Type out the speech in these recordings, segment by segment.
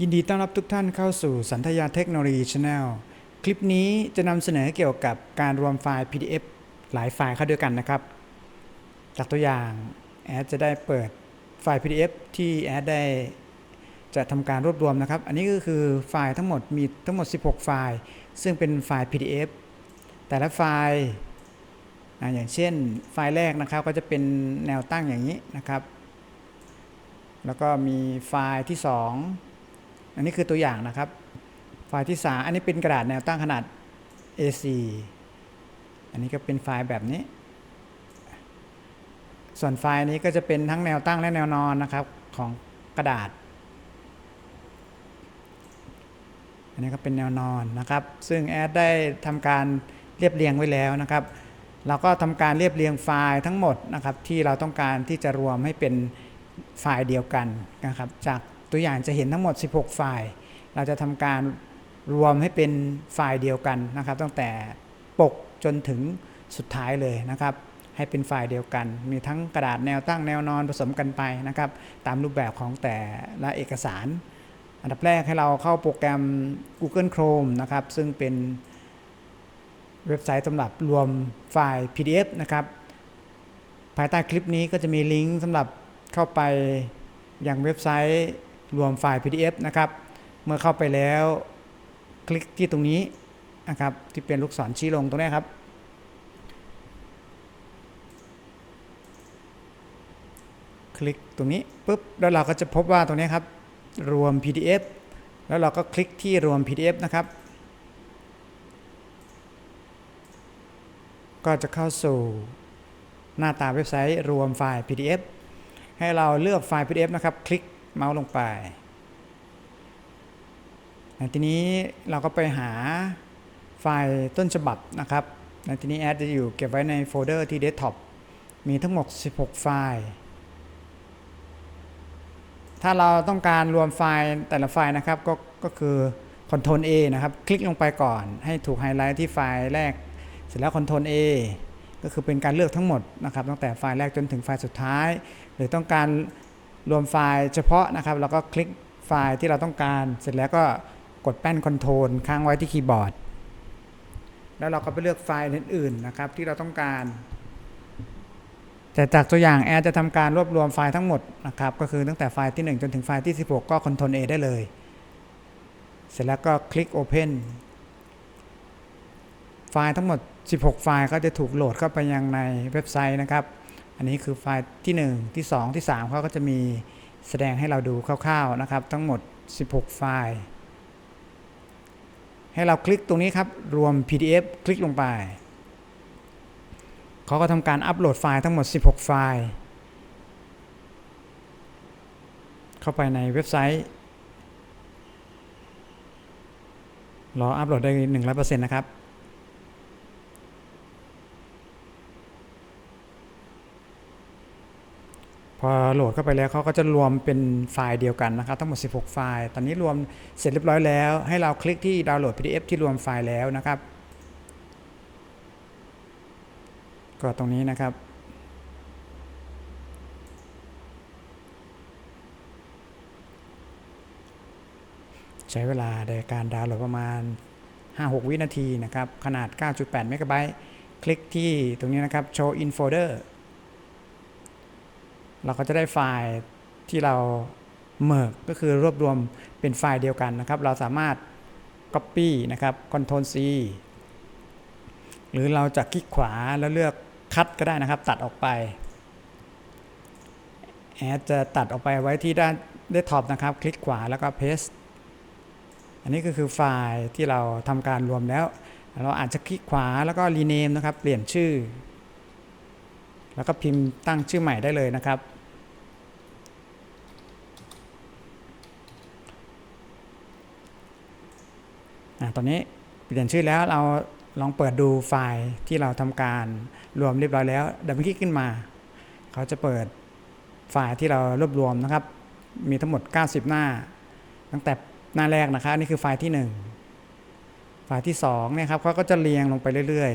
ยินดีต้อนรับทุกท่านเข้าสู่สันทยาเทคโนโลยีช n แนลคลิปนี้จะนำเสนอเกี่ยวกับการรวมไฟล์ PDF หลายไฟล์เข้าด้วยกันนะครับ จากตัวอย่างแอดจะได้เปิดไฟล์ PDF ที่แอดได้จะทำการรวบรวมนะครับ อันนี้ก็คือไฟล์ทั้งหมดมีทั้งหมด 16 ไฟล์ ซึ่งเป็นไฟล์ PDF แต่ละไฟล์อ่าอย่างเช่นไฟล์แรกนะครับก็จะเป็นแนวตั้งอย่างนี้นะครับ แล้วก็มีไฟล์ที่ 2 อันนี้คือตัวอย่างนะครับ ไฟล์ที่3อันนี้เป็นกระดาษแนวตั้งขนาด A4 อันนี้ก็เป็นไฟล์แบบนี้ ส่วนไฟล์นี้ก็จะเป็นทั้งแนวตั้งและแนวนอนนะครับของกระดาษ อันนี้ก็เป็นแนวนอนนะครับ ซึ่งแอดได้ทำการเรียบเรียงไว้แล้วนะครับ เราก็ทำการเรียบเรียงไฟล์ทั้งหมดนะครับที่เราต้องการที่จะรวมให้เป็นไฟล์เดียวกันนะครับ จาก ตัวอย่างจะเห็นทั้งหมด 16ไฟล์เราจะทำการรวมให้เป็นไฟล์เดียวกันนะครับ ตั้งแต่ปกจนถึงสุดท้ายเลยนะครับ ให้เป็นไฟล์เดียวกัน มีทั้งกระดาษแนวตั้งแนวนอนผสมกันไปนะครับ ตามรูปแบบของแต่ละเอกสาร อันดับแรกให้เราเข้าโปรแกรม Google Chrome นะครับ ซึ่งเป็นเว็บไซต์สำหรับรวมไฟล์ PDF นะครับ ภายใต้คลิปนี้ก็จะมีลิงก์สำหรับเข้าไปยังเว็บไซต์ รวมไฟล์ PDF นะครับ เมื่อเข้าไปแล้วคลิกที่ตรงนี้นะครับที่เป็นลูกศรชี้ลงตรงนี้ครับ คลิกตรงนี้ปุ๊บแล้วเราก็จะพบว่าตรงนี้ครับ รวม PDF แล้วเราก็คลิกที่รวม PDF นะครับ ก็จะเข้าสู่หน้าตาเว็บไซต์รวมไฟล์ PDF ให้เราเลือกไฟล์ PDF นะครับ คลิก เมาส์ลงไปทีนี้เราก็ไปหาไฟล์ต้นฉบับนะครับทีนี้แอดจะอยู่เก็บไว้ในโฟลเดอร์ที่เดสก์ท็อปมีทั้งหมด 16 ไฟล์ ถ้าเราต้องการรวมไฟล์แต่ละไฟล์นะครับ ก็ก็คือ Ctrl A นะครับ คลิกลงไปก่อน ให้ถูกไฮไลท์ที่ไฟล์แรก เสร็จแล้ว Ctrl A ก็คือเป็นการเลือกทั้งหมดนะครับ ตั้งแต่ไฟล์แรกจนถึงไฟล์สุดท้าย หรือต้องการ รวมไฟล์เฉพาะนะครับเราก็คลิกไฟล์ที่เราต้องการ เสร็จแล้วก็กดแป้นคอนโทรลค้างไว้ที่คีย์บอร์ด แล้วเราก็ไปเลือกไฟล์อื่นๆนะครับที่เราต้องการ แต่จากตัวอย่างแอดจะทำการรวบรวมไฟล์ทั้งหมดนะครับก็คือตั้งแต่ไฟล์ที่ 1 จนถึงไฟล์ที่ 16 ก็ Ctrl A ได้เลย เสร็จแล้วก็คลิก Open ไฟล์ทั้งหมด 16 ไฟล์ก็จะถูกโหลดเข้าไปยังในเว็บไซต์นะครับ อันนี้คือไฟล์ที่ 1 ที่ 2 ที่ 3เขาก็จะมีแสดงให้เราดูคร่าวๆนะครับ ทั้งหมด 16 ไฟล์ ให้เราคลิกตรงนี้ครับ รวม PDF คลิกลงไป เขาก็ทำการอัปโหลดไฟล์ทั้งหมด 16 ไฟล์ เข้าไปในเว็บไซต์ รออัปโหลดได้ 100%นะครับ อโหลดเข้าไปแล้วเขาก็จะรวมเป็นไฟล์เดียวกันนะครับทั้งหมด 16 ไฟล์ ตอนนี้รวมเสร็จเรียบร้อยแล้ว ให้เราคลิกที่ดาวน์โหลด PDF ที่รวมไฟล์แล้วนะครับ ก็ตรงนี้นะครับใช้เวลาในการดาวน์โหลดประมาณ 5-6 วินาทีนะครับ ขนาด 9.8 เมกะไบต์ คลิกที่ตรงนี้นะครับ Show in folder เราก็จะได้ไฟล์ที่เราเมิกก็คือรวบรวมเป็นไฟล์เดียวกันนะครับ เราสามารถ Copy นะครับ Ctrl C หรือเราจะคลิกขวาแล้วเลือกคัดก็ได้นะครับ ตัดออกไปแอดจะตัดออกไปไว้ที่ด้านเดสก์ท็อปนะครับ คลิกขวาแล้วก็ paste อันนี้ก็คือไฟล์ที่เราทำการรวมแล้ว เราอาจจะคลิกขวาแล้วก็ rename นะครับ เปลี่ยนชื่อ แล้วก็พิมพ์ตั้งชื่อใหม่ได้เลยนะครับ ตอนนี้เปลี่ยนชื่อแล้วเราลองเปิดดูไฟล์ที่เราทำการรวมเรียบร้อยแล้วดับเบิลคลิกขึ้นมา เขาจะเปิดไฟล์ที่เรารวบรวมนะครับ มีทั้งหมด 90 หน้า ตั้งแต่หน้าแรกนะครับนี่คือไฟล์ที่ 1 ไฟล์ที่2เนี่ยครับเขาก็จะเรียงลงไปเรื่อย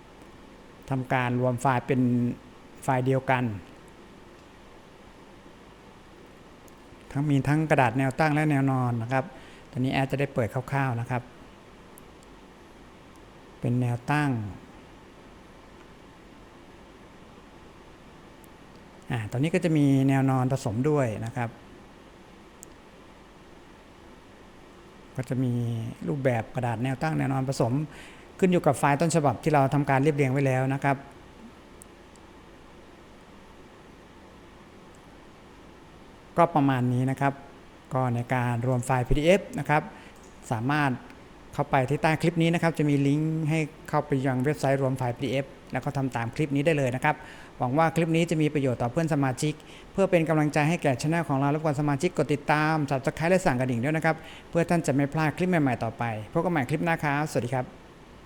ๆทำการรวมไฟล์เป็นไฟล์เดียวกันททั้งมีทั้งกระดาษแนวตั้งและแนวนอนนะครับ ตอนนี้แอดจะได้เปิดคร่าวๆนะครับ เป็นแนวตั้งอ่าตอนนี้ก็จะมีแนวนอนผสมด้วยนะครับ ก็จะมีรูปแบบกระดาษแนวตั้งแนวนอนผสม ขึ้นอยู่กับไฟล์ต้นฉบับที่เราทำการเรียบเรียงไว้แล้วนะครับก็ประมาณนี้นะครับ ก็ในการรวมไฟล์ PDF นะครับ สามารถเข้าไปที่ใต้คลิปนี้นะครับ จะมีลิงก์ให้เข้าไปยังเว็บไซต์รวมไฟล์ PDF แล้วก็ทำตามคลิปนี้ได้เลยนะครับ หวังว่าคลิปนี้จะมีประโยชน์ต่อเพื่อนสมาชิก เพื่อเป็นกำลังใจให้แก่ช่องของเรารบกวนสมาชิกกดติดตาม subscribe และสั่งกระดิ่งด้วยนะครับ เพื่อท่านจะไม่พลาดคลิปใหม่ๆต่อไปพบกันใหม่คลิปหน้าครับ สวัสดีครับ